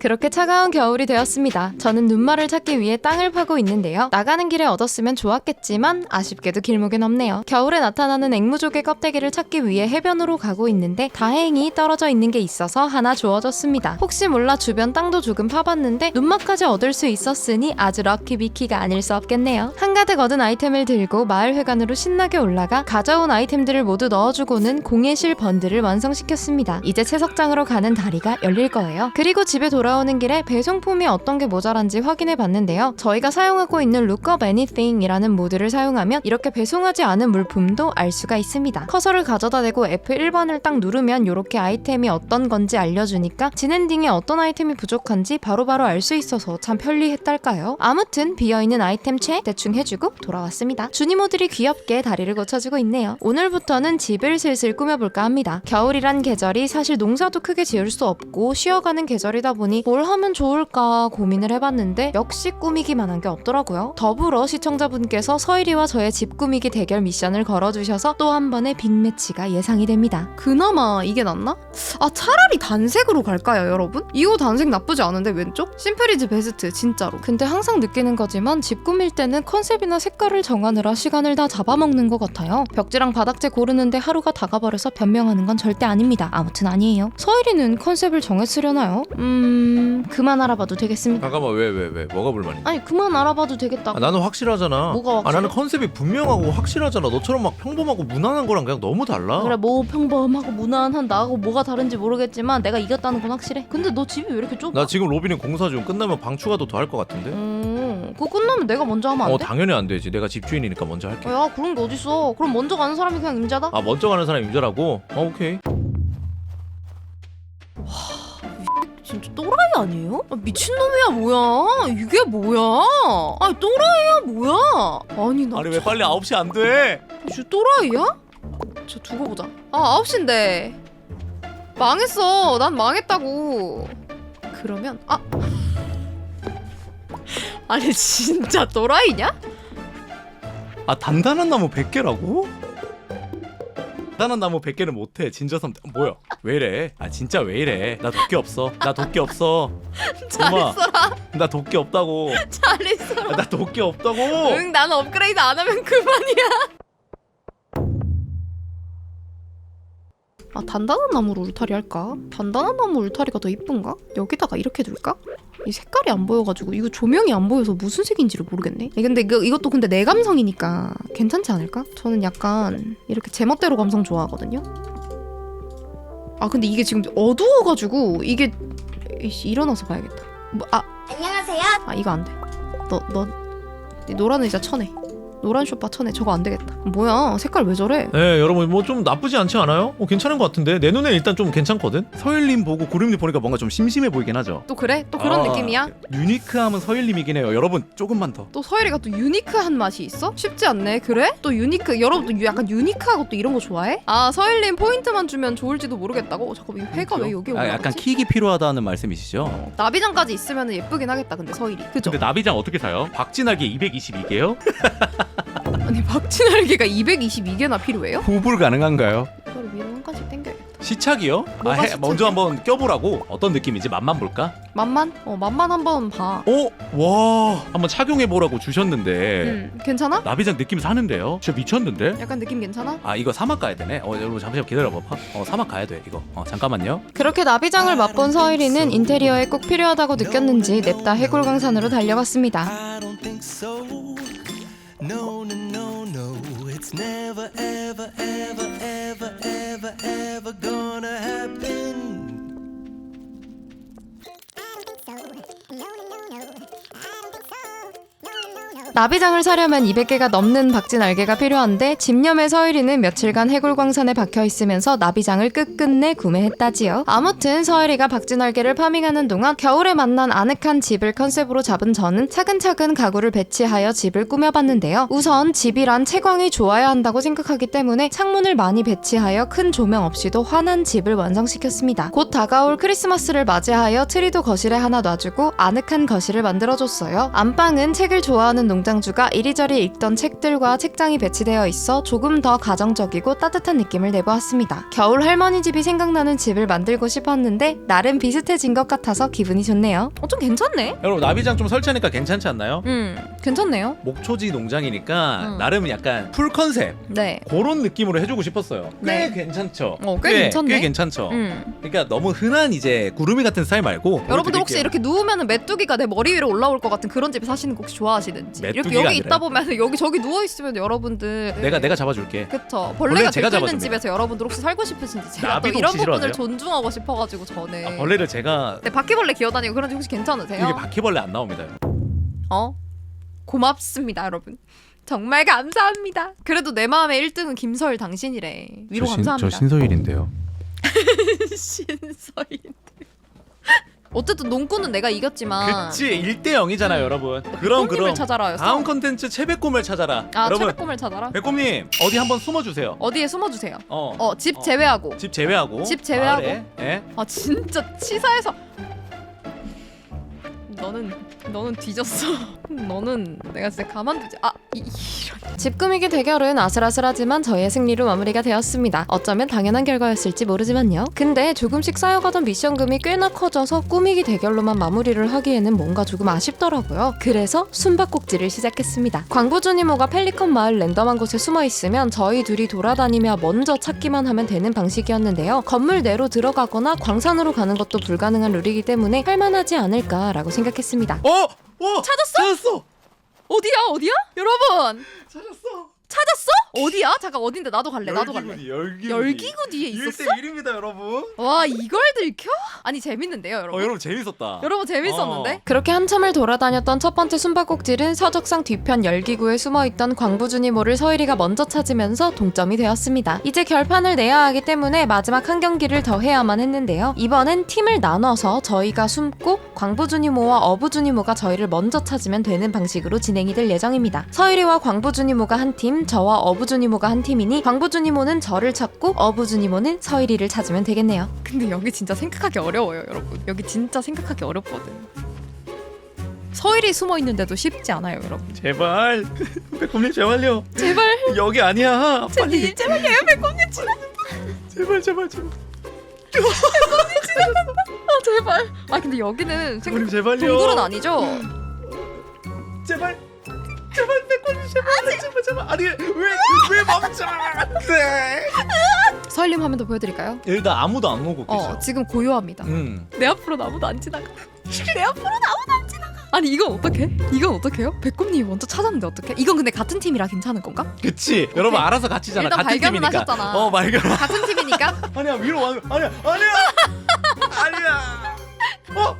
그렇게 차가운 겨울이 되었습니다. 저는 눈말을 찾기 위해 땅을 파고 있는데요. 나가는 길에 얻었으면 좋았겠지만 아쉽게도 길목엔 없네요. 겨울에 나타나는 앵무족의 껍데기를 찾기 위해 해변으로 가고 있는데 다행히 떨어져 있는 게 있어서 하나 주워졌습니다. 혹시 몰라 주변 땅도 조금 파봤는데 눈맛까지 얻을 수 있었으니 아주 럭키비키가 아닐 수 없겠네요. 한가득 얻은 아이템을 들고 마을 회관으로 신나게 올라가 가져온 아이템들을 모두 넣어주고는 공예실 번들을 완성시켰습니다. 이제 채석장으로 가는 다리가 열릴 거예요. 그리고 집에 돌아 오는 길에 배송품이 어떤 게 모자란지 확인해 봤는데요. 저희가 사용하고 있는 Lookup Anything이라는 모드를 사용하면 이렇게 배송하지 않은 물품도 알 수가 있습니다. 커서를 가져다 대고 F1번을 딱 누르면 이렇게 아이템이 어떤 건지 알려주니까 진엔딩에 어떤 아이템이 부족한지 바로바로 알 수 있어서 참 편리했달까요? 아무튼 비어있는 아이템 체크 대충 해주고 돌아왔습니다. 주니모들이 귀엽게 다리를 고쳐주고 있네요. 오늘부터는 집을 슬슬 꾸며볼까 합니다. 겨울이란 계절이 사실 농사도 크게 지을 수 없고 쉬어가는 계절이다 보니 뭘 하면 좋을까 고민을 해봤는데 역시 꾸미기만 한 게 없더라고요. 더불어 시청자분께서 서일이와 저의 집 꾸미기 대결 미션을 걸어주셔서 또 한 번의 빅매치가 예상이 됩니다. 그나마 이게 낫나? 아 차라리 단색으로 갈까요 여러분? 이거 단색 나쁘지 않은데 왼쪽? 심플이즈 베스트 진짜로 근데 항상 느끼는 거지만 집 꾸밀 때는 컨셉이나 색깔을 정하느라 시간을 다 잡아먹는 것 같아요. 벽지랑 바닥재 고르는데 하루가 다 가버려서 변명하는 건 절대 아닙니다. 아무튼 아니에요. 서일이는 컨셉을 정했으려나요? 음... 그만 알아봐도 되겠습니다. 잠깐만 왜 왜 왜, 뭐가 불만이야? 아니 그만 알아봐도 되겠다고. 아, 나는 확실하잖아. 뭐가 확실해? 아 나는 컨셉이 분명하고 확실하잖아. 너처럼 막 평범하고 무난한 거랑 그냥 너무 달라. 그래 뭐 평범하고 무난한 나하고 뭐가 다른지 모르겠지만 내가 이겼다는 건 확실해. 근데 너 집이 왜 이렇게 좁아? 나 지금 로비는 공사 중 끝나면 방 추가도 더 할 것 같은데. 음... 그거 끝나면 내가 먼저 하면 안 어 돼? 당연히 안 되지. 내가 집주인이니까 먼저 할게. 야 그런 게 어딨어. 그럼 먼저 가는 사람이 그냥 임자다? 아 먼저 가는 사람 임자라고? 어 오케이. 진짜 또라이 아니에요? 아, 미친놈이야 뭐야 이게 뭐야 아 또라이야 뭐야 아니 나 아니 왜 빨리 9시 안 돼? 진짜 또라이야? 저 두고 보자 아 9시인데 망했어 난 망했다고 그러면 아 아니 진짜 또라이냐? 아 단단한 나무 100개라고? 단단한 나무 100개는 못해. 진저섬 뭐야? 왜 이래? 아 진짜 왜 이래? 나 도끼 없어. 나 도끼 없어. 잘 엄마. 있어라. 나 도끼 없다고. 잘 있어라. 아, 나 도끼 없다고? 응 나는 업그레이드 안 하면 그만이야 아 단단한 나무로 울타리 할까? 단단한 나무 울타리가 더 이쁜가? 여기다가 이렇게 둘까? 이 색깔이 안 보여가지고 이거 조명이 안 보여서 무슨 색인지를 모르겠네 아니, 근데 이거, 이것도 근데 내 감성이니까 괜찮지 않을까? 저는 약간 이렇게 제멋대로 감성 좋아하거든요 아 근데 이게 지금 어두워가지고 이게 이씨, 일어나서 봐야겠다 뭐, 아 안녕하세요. 아 이거 안 돼. 너너 노란 의자 쳐내. 노란 쇼파 쳐내. 저거 안 되겠다. 뭐야? 색깔 왜 저래? 네 여러분 뭐 좀 나쁘지 않지 않아요? 어, 괜찮은 것 같은데 내 눈에 일단 좀 괜찮거든? 서일님 보고 구름님 보니까 뭔가 좀 심심해 보이긴 하죠. 또 그래? 또 그런 아, 느낌이야? 유니크함은 서일님이긴 해요. 여러분 조금만 더. 또 서열이가 또 유니크한 맛이 있어? 쉽지 않네. 그래? 또 유니크. 여러분도 유- 약간 유니크하고 또 이런 거 좋아해? 아 서열님 포인트만 주면 좋을지도 모르겠다고. 어, 잠깐만 이 회가 왜 여기 아, 올라갔지? 약간 킥이 필요하다는 말씀이시죠? 나비장까지 있으면 예쁘긴 하겠다. 근데 서일이. 그죠? 근데 나비장 어떻게 사요? 박진하게 222개요? 아니 박진알개가 222개나 필요해요? 호불 가능한가요? 이거를 위로 한 칸씩 당겨야겠다. 시착이요? 아, 뭐가 해, 시착이야? 먼저 한번 껴보라고 어떤 느낌인지 맛만 볼까? 맛만? 어 맛만 한번 봐. 어? 와 한번 착용해보라고 주셨는데 음 괜찮아? 나비장 느낌 사는데요? 진짜 미쳤는데? 약간 느낌 괜찮아? 아 이거 사막 가야 되네. 어 여러분 잠시만 기다려봐. 어 사막 가야 돼 이거. 어 잠깐만요. 그렇게 나비장을 맛본 서일이는 인테리어에 꼭 필요하다고 느꼈는지 냅다 해골광산으로 달려갔습니다. I don't think so. No, no, no, no. It's never, ever, ever, ever, ever, ever gonna happen. 나비장을 사려면 200개가 넘는 박진알개가 필요한데 집념의 서일이는 며칠간 해골광산에 박혀 있으면서 나비장을 끝끝내 구매했다지요. 아무튼 서일이가 박진알개를 파밍하는 동안 겨울에 만난 아늑한 집을 컨셉으로 잡은 저는 차근차근 가구를 배치하여 집을 꾸며봤는데요. 우선 집이란 채광이 좋아야 한다고 생각하기 때문에 창문을 많이 배치하여 큰 조명 없이도 환한 집을 완성시켰습니다. 곧 다가올 크리스마스를 맞이하여 트리도 거실에 하나 놔주고 아늑한 거실을 만들어줬어요. 안방은 책을 좋아하는 농 장주가 이리저리 읽던 책들과 책장이 배치되어 있어 조금 더 가정적이고 따뜻한 느낌을 내보았습니다. 겨울 할머니 집이 생각나는 집을 만들고 싶었는데 나름 비슷해진 것 같아서 기분이 좋네요. 어 좀 괜찮네. 여러분 나비장 좀 설치하니까 괜찮지 않나요? 음 괜찮네요. 목초지 농장이니까 음. 나름 약간 풀 컨셉 네. 그런 느낌으로 해주고 싶었어요. 꽤 네. 괜찮죠. 어, 꽤 괜찮네. 꽤 괜찮죠. 음. 그러니까 너무 흔한 이제 구름이 같은 스타일 말고 여러분들 혹시 보여드릴게요. 이렇게 누우면 메뚜기가 내 머리 위로 올라올 것 같은 그런 집에 사시는 거 혹시 좋아하시는지 이렇게 메뚜기가 여기 있다 아니라요. 보면 여기 저기 누워 있으면 여러분들 내가 내가 잡아줄게. 그쵸 벌레가 제가 들끓는 잡아줍니다. 집에서 여러분들 혹시 살고 싶으신지 제가 또 나비도 이런 혹시 부분을 싫어하세요? 존중하고 싶어가지고 저는 아, 벌레를 제가 네 바퀴벌레 기어다니고 그런지 혹시 괜찮으세요? 이게 바퀴벌레 안 나옵니다. 어? 고맙습니다 여러분 정말 감사합니다 그래도 내 마음의 1등은 김서일 당신이래 위로 감사합니다 신서일인데요. 신서일 어쨌든 농구는 내가 이겼지만 그치 1대 0이잖아 요 여러분. 그럼 꽃님을 그럼 찾아라였어? 다음 컨텐츠 채배꼼을 찾아라. 아 여러분 채배꼼을 찾아라? 배꼼님 어디 한번 숨어주세요. 어디에 숨어주세요 어. 어집 어. 제외하고 집 제외하고. 집 제외하고. 마을에, 예? 아 진짜 치사해서 너는 너는 뒤졌어 너는 내가 진짜 가만두지 아 이, 이런 집 꾸미기 대결은 아슬아슬하지만 저의 승리로 마무리가 되었습니다. 어쩌면 당연한 결과였을지 모르지만요. 근데 조금씩 쌓여가던 미션금이 꽤나 커져서 꾸미기 대결로만 마무리를 하기에는 뭔가 조금 아쉽더라고요. 그래서 숨바꼭질을 시작했습니다. 광부주니모가 펠리컨 마을 랜덤한 곳에 숨어 있으면 저희 둘이 돌아다니며 먼저 찾기만 하면 되는 방식이었는데요. 건물 내로 들어가거나 광산으로 가는 것도 불가능한 룰이기 때문에 할만하지 않을까라고 생각했습니다. 어? 어? 찾았어? 찾았어. 어디야 어디야 여러분 찾았어. 찾았어 어디야 잠깐 어딘데 나도 갈래 나도 갈래 열기구니. 열기구 뒤에 있었어 1대 1입니다 여러분. 와 이걸 들켜 아니 재밌는데요 어 여러분 여러분 재밌었다. 여러분 재밌었는데 어. 그렇게 한참을 돌아다녔던 첫 번째 숨바꼭질은 서적상 뒤편 열기구에 숨어있던 광부주니모를 서일이가 먼저 찾으면서 동점이 되었습니다. 이제 결판을 내야 하기 때문에 마지막 한 경기를 더 해야만 했는데요. 이번엔 팀을 나눠서 저희가 숨고 광부주니모와 어부주니모가 저희를 먼저 찾으면 되는 방식으로 진행이 될 예정입니다. 서일이와 광부주니모가 한 팀, 저와 어부주니모가 한 팀이니 광부주니모는 저를 찾고 어부주니모는 서일이를 찾으면 되겠네요. 근데 여기 진짜 생각하기 어려워요 여러분 여기 진짜 생각하기 어렵거든 서일이 숨어 있는데도 쉽지 않아요 여러분 제발 배꼽님 제발요. 제발 여기 아니야. 빨리 제님 제발요 백곰님 지나 제발 제발 제발. 어, 제발 아 근데 여기는 생각 배꼽님 제발요. 동굴은 아니죠 제발. 제발 제발 제발 아니 왜왜 멈춰? 네. 서일님 화면 더 보여드릴까요? 일단 아무도 안 오고 계셔. 어 지금 고요합니다 음. 내 앞으로 아무도 안 지나가 내 앞으로 아무도 안 지나가 아니 이건 어떡해? 이건 어떡해요? 백곰님이 먼저 찾았는데 어떡해? 이건 근데 같은 팀이라 괜찮은 건가? 그치. 여러분 알아서 같이잖아. 일단 같은 발견은 팀이니까. 하셨잖아. 어 발견. 같은 팀이니까 아니야 위로 와. 아니야 아니야 아니야. 어.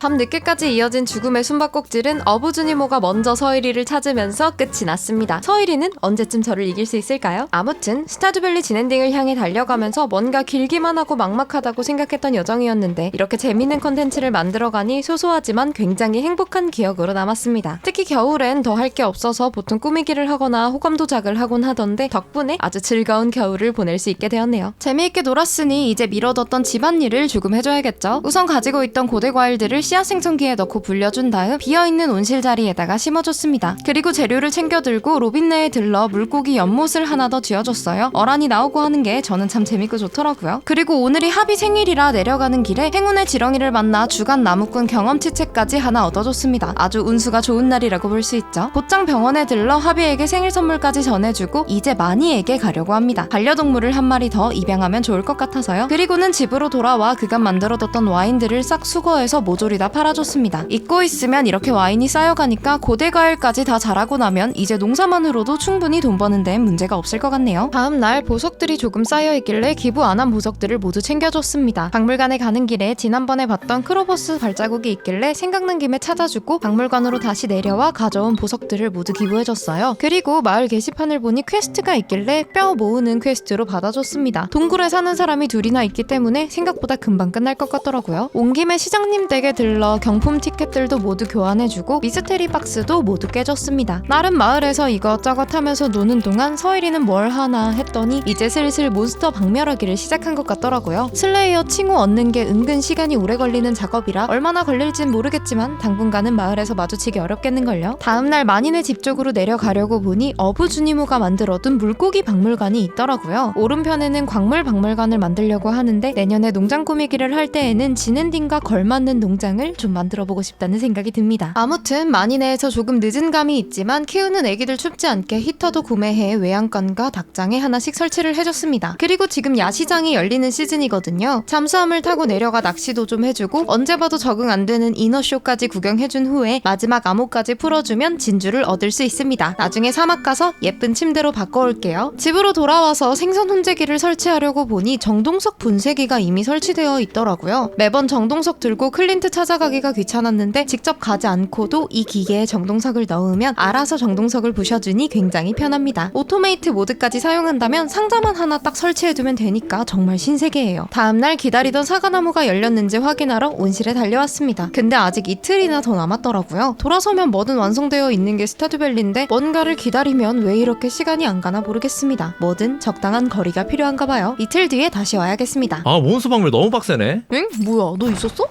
밤 늦게까지 이어진 죽음의 숨바꼭질은 어부주니모가 먼저 서일이를 찾으면서 끝이 났습니다. 서일이는 언제쯤 저를 이길 수 있을까요? 아무튼 스타듀밸리 진엔딩을 향해 달려가면서 뭔가 길기만 하고 막막하다고 생각했던 여정이었는데 이렇게 재밌는 컨텐츠를 만들어가니 소소하지만 굉장히 행복한 기억으로 남았습니다. 특히 겨울엔 더 할 게 없어서 보통 꾸미기를 하거나 호감 도작을 하곤 하던데 덕분에 아주 즐거운 겨울을 보낼 수 있게 되었네요. 재미있게 놀았으니 이제 미뤄뒀던 집안일을 조금 해줘야겠죠. 우선 가지고 있던 고대 과일들을 씨앗 생성기에 넣고 불려준 다음 비어있는 온실 자리에다가 심어줬습니다. 그리고 재료를 챙겨 들고 로빈네에 들러 물고기 연못을 하나 더 지어줬어요. 어란이 나오고 하는 게 저는 참 재밌고 좋더라고요. 그리고 오늘이 합이 생일이라 내려가는 길에 행운의 지렁이를 만나 주간 나무꾼 경험치 책까지 하나 얻어줬습니다. 아주 운수가 좋은 날이라고 볼 수 있죠. 곧장 병원에 들러 하비에게 생일 선물까지 전해주고 이제 마니에게 가려고 합니다. 반려동물을 한 마리 더 입양하면 좋을 것 같아서요. 그리고는 집으로 돌아와 그간 만들어뒀던 와인들을 싹 수거해서 모조리 다 팔아줬습니다. 잊고 있으면 이렇게 와인이 쌓여가니까 고대 과일까지 다 자라고 나면 이제 농사만으로도 충분히 돈 버는 데는 문제가 없을 것 같네요. 다음 날 보석들이 조금 쌓여 있길래 기부 안 한 보석들을 모두 챙겨줬습니다. 박물관에 가는 길에 지난번에 봤던 크로버스 발자국이 있길래 생각난 김에 찾아주고 박물관으로 다시 내려와 가져온 보석들을 모두 기부해줬어요. 그리고 마을 게시판을 보니 퀘스트가 있길래 뼈 모으는 퀘스트로 받아줬습니다. 동굴에 사는 사람이 둘이나 있기 때문에 생각보다 금방 끝날 것 같더라고요. 온 김에 시장님 댁에 들러 들러 경품 티켓들도 모두 교환해주고 미스테리 박스도 모두 깨졌습니다. 나름 마을에서 이것저것 하면서 노는 동안 서일이는 뭘 하나 했더니 이제 슬슬 몬스터 박멸하기를 시작한 것 같더라고요. 슬레이어 칭호 얻는 게 은근 시간이 오래 걸리는 작업이라 얼마나 걸릴진 모르겠지만 당분간은 마을에서 마주치기 어렵겠는걸요. 다음날 만인의 집 쪽으로 내려가려고 보니 어부주니모가 만들어둔 물고기 박물관이 있더라고요. 오른편에는 광물 박물관을 만들려고 하는데 내년에 농장 꾸미기를 할 때에는 진엔딩과 걸맞는 농장을 좀 만들어 보고 싶다는 생각이 듭니다. 아무튼 만인에서 조금 늦은 감이 있지만 키우는 애기들 춥지 않게 히터도 구매해 외양간과 닭장에 하나씩 설치를 해줬습니다. 그리고 지금 야시장이 열리는 시즌이거든요. 잠수함을 타고 내려가 낚시도 좀 해주고 언제 봐도 적응 안 되는 이너쇼까지 구경해준 후에 마지막 암호까지 풀어주면 진주를 얻을 수 있습니다. 나중에 사막 가서 예쁜 침대로 바꿔올게요. 집으로 돌아와서 생선 혼재기를 설치하려고 보니 정동석 분쇄기가 이미 설치되어 있더라고요. 매번 정동석 들고 클린트 찾아 가기가 귀찮았는데 직접 가지 않고도 이 기계에 정동석을 넣으면 알아서 정동석을 부셔주니 굉장히 편합니다. 오토메이트 모드까지 사용한다면 상자만 하나 딱 설치해두면 되니까 정말 신세계예요. 다음날 기다리던 사과나무가 열렸는지 확인하러 온실에 달려왔습니다. 근데 아직 이틀이나 더 남았더라고요. 돌아서면 뭐든 완성되어 있는 게 스타듀밸리인데 뭔가를 기다리면 왜 이렇게 시간이 안 가나 모르겠습니다. 뭐든 적당한 거리가 필요한가 봐요. 이틀 뒤에 다시 와야겠습니다. 아 몬스 박물 너무 빡세네. 응? 뭐야? 너 있었어?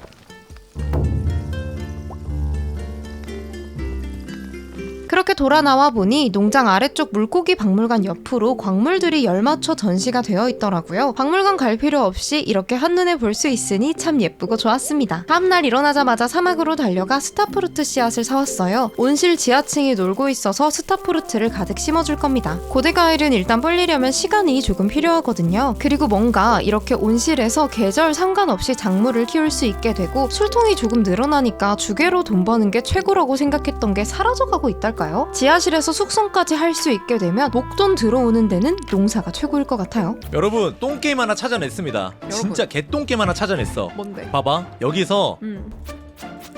그렇게 돌아 나와 보니 농장 아래쪽 물고기 박물관 옆으로 광물들이 열맞춰 전시가 되어 있더라고요. 박물관 갈 필요 없이 이렇게 한눈에 볼 수 있으니 참 예쁘고 좋았습니다. 다음날 일어나자마자 사막으로 달려가 스타프루트 씨앗을 사왔어요. 온실 지하층이 놀고 있어서 스타프루트를 가득 심어줄 겁니다. 고대 과일은 일단 불리려면 시간이 조금 필요하거든요. 그리고 뭔가 이렇게 온실에서 계절 상관없이 작물을 키울 수 있게 되고 술통이 조금 늘어나니까 주게로 돈 버는 게 최고라고 생각했던 게 사라져가고 있달까요? 지하실에서 숙성까지 할 수 있게 되면 목돈 들어오는 데는 농사가 최고일 것 같아요. 여러분 똥 게임 하나 찾아냈습니다. 진짜 개똥 게임 하나 찾아냈어. 뭔데? 봐봐 여기서 응.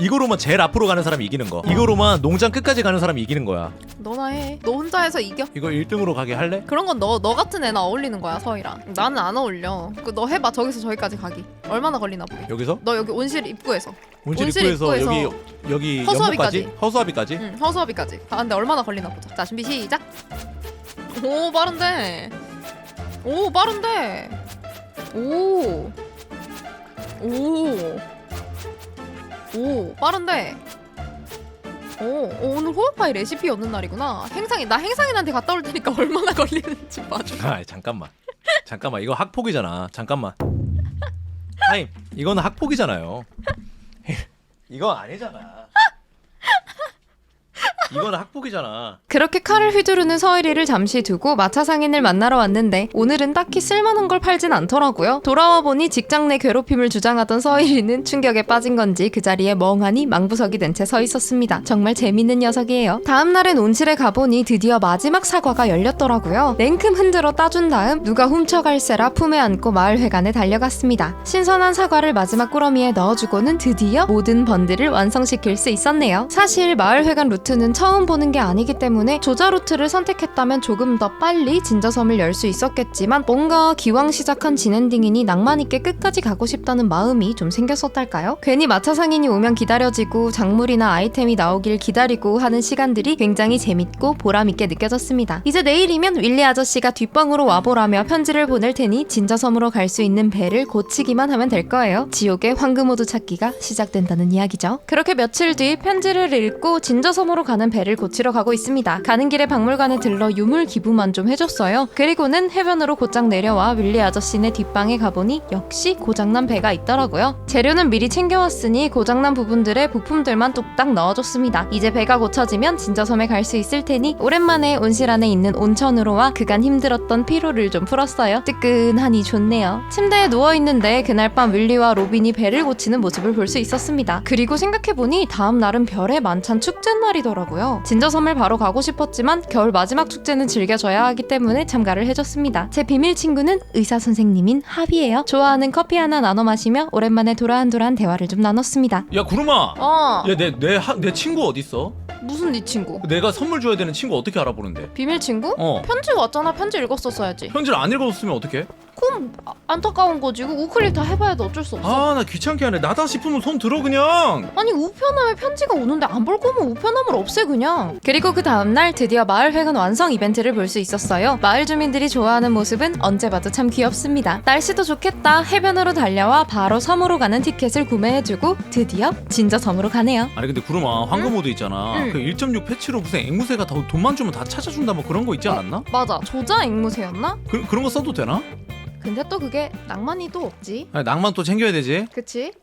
이거로만 제일 앞으로 가는 사람이 이기는 거. 이거로만 농장 끝까지 가는 사람이 이기는 거야. 너나 해. 너 혼자 해서 이겨. 이거 1등으로 가게 할래? 그런 건 너 너 같은 애나 어울리는 거야 서희랑. 나는 안 어울려. 그 너 해봐 저기서 저기까지 가기. 얼마나 걸리나 보게. 여기서? 너 여기 온실 입구에서. 온실 온실 입구에서 입구에서 여기 여기 허수아비까지. 연못까지? 허수아비까지? 응 허수아비까지. 아 근데 얼마나 걸리나 보자. 자 준비 시작. 오 빠른데. 오 빠른데. 오. 오. 오 빠른데. 오, 오 오늘 호흡파이 레시피 얻는 날이구나. 행상이 나 행상이한테 갔다 올 테니까 얼마나 걸리는지 봐줘. 아 잠깐만 잠깐만 이거 학폭이잖아 잠깐만 타임 이거는 학폭이잖아요 이거 아니잖아 이거는 학폭이잖아 그렇게 칼을 휘두르는 서일이를 잠시 두고 마차 상인을 만나러 왔는데 오늘은 딱히 쓸만한 걸 팔진 않더라고요. 돌아와 보니 직장 내 괴롭힘을 주장하던 서일이는 충격에 빠진 건지 그 자리에 멍하니 망부석이 된 채 서 있었습니다. 정말 재밌는 녀석이에요. 다음 날엔 온실에 가보니 드디어 마지막 사과가 열렸더라고요. 냉큼 흔들어 따준 다음 누가 훔쳐갈세라 품에 안고 마을 회관에 달려갔습니다. 신선한 사과를 마지막 꾸러미에 넣어주고는 드디어 모든 번들을 완성시킬 수 있었네요. 사실 마을 회관 루트는 처음 보는 게 아니기 때문에 조자 루트를 선택했다면 조금 더 빨리 진저섬을 열 수 있었겠지만 뭔가 기왕 시작한 진엔딩이니 낭만 있게 끝까지 가고 싶다는 마음이 좀 생겼었달까요? 괜히 마차 상인이 오면 기다려지고 작물이나 아이템이 나오길 기다리고 하는 시간들이 굉장히 재밌고 보람 있게 느껴졌습니다. 이제 내일이면 윌리 아저씨가 뒷방으로 와보라며 편지를 보낼 테니 진저섬으로 갈 수 있는 배를 고치기만 하면 될 거예요. 지옥의 황금 호두 찾기가 시작된다는 이야기죠. 그렇게 며칠 뒤 편지를 읽고 진저섬으로 가는 배를 고치러 가고 있습니다. 가는 길에 박물관에 들러 유물 기부만 좀 해줬어요. 그리고는 해변으로 곧장 내려와 윌리 아저씨네 뒷방에 가보니 역시 고장난 배가 있더라고요. 재료는 미리 챙겨왔으니 고장난 부분들의 부품들만 뚝딱 넣어줬습니다. 이제 배가 고쳐지면 진저섬에 갈 수 있을 테니 오랜만에 온실 안에 있는 온천으로 와 그간 힘들었던 피로를 좀 풀었어요. 뜨끈하니 좋네요. 침대에 누워있는데 그날 밤 윌리와 로빈이 배를 고치는 모습을 볼 수 있었습니다. 그리고 생각해보니 다음 날은 별의 만찬 축제 날이더라고요. 진저섬을 바로 가고 싶었지만 겨울 마지막 축제는 즐겨줘야 하기 때문에 참가를 해줬습니다. 제 비밀 친구는 의사 선생님인 합이에요. 좋아하는 커피 하나 나눠 마시며 오랜만에 도란도란 대화를 좀 나눴습니다. 야 구름아 어 야내내 내 친구 어딨어? 무슨 네 친구? 내가 선물 줘야 되는 친구 어떻게 알아보는데? 비밀 친구? 어 편지 왔잖아. 편지 읽었었어야지. 편지를 안 읽었으면 어떡해? 그럼 아- 안타까운 거지. 이거 우클릭 다 해봐야 돼. 어쩔 수 없어. 아 나 귀찮게 하네 나다 싶으면 손 들어 그냥 아니 우편함에 편지가 오는데 안 볼 거면 우편함을 없애 그냥. 그리고 그 다음날 드디어 마을 회관 완성 이벤트를 볼 수 있었어요. 마을 주민들이 좋아하는 모습은 언제 봐도 참 귀엽습니다. 날씨도 좋겠다 해변으로 달려와 바로 섬으로 가는 티켓을 구매해주고 드디어 진저 섬으로 가네요. 아니 근데 구름아 황금 모드 있잖아. 응. 그 1.6 패치로 무슨 앵무새가 더 돈만 주면 다 찾아준다 뭐 그런 거 있지 않았나? 맞아. 조자 앵무새였나? 그, 그런 거 써도 되나? 근데 또 그게 낭만이 또 없지. 아니, 낭만 또 챙겨야 되지. 그치?